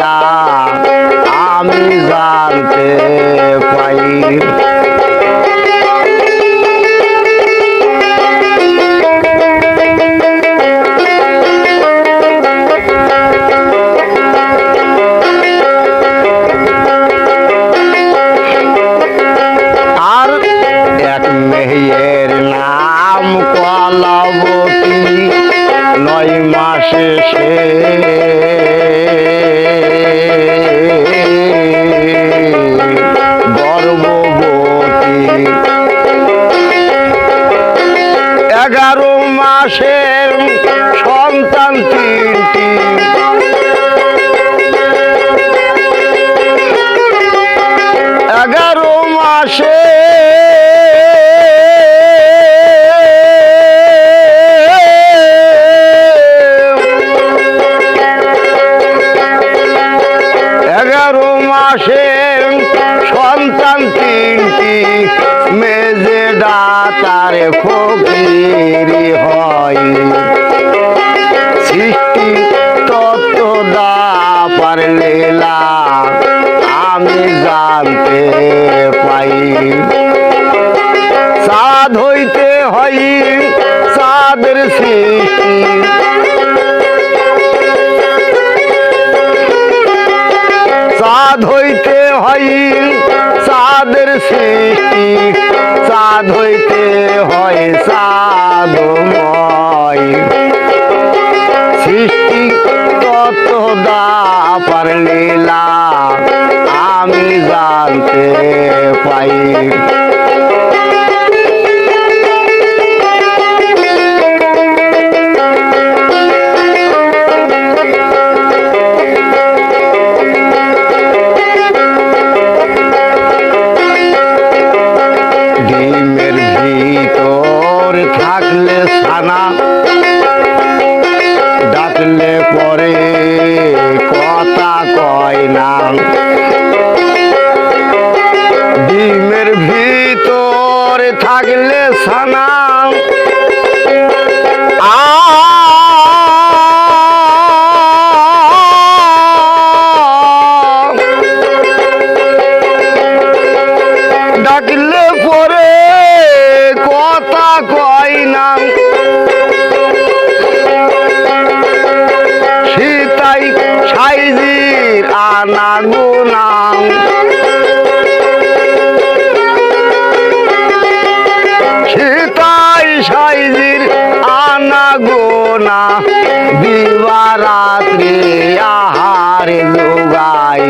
লীলা আমি জানতে পাই কলাবতী নয় মাসে সে এগারো মাসের সন্তান তিনটি। এগারো মাসে এগারো মাসে সন্তান তিনটি, মেজে ডাতারে ফকিরি হয়। সৃষ্টি তত্ত্ব দা আমি জানতে পাই। সাধ হইতে হয় সাদের সৃষ্টি সাধ হইতে হয় সাদের সৃষ্টি। সাধ হইতে হয়, সাধময়। সৃষ্টি কত দা পারলীলা আমি জানতে পাই। থাকলে ছানা ডাকলে পরে কথা কয় না। ডিমের ভিতর থাকলে আ ডাকলে পরে কথা কয় না। সীতাই সাইজির আনা গুনাম সীতাই সাইজির আনা গোনা। দিবারাত্রি আহার যোগাই।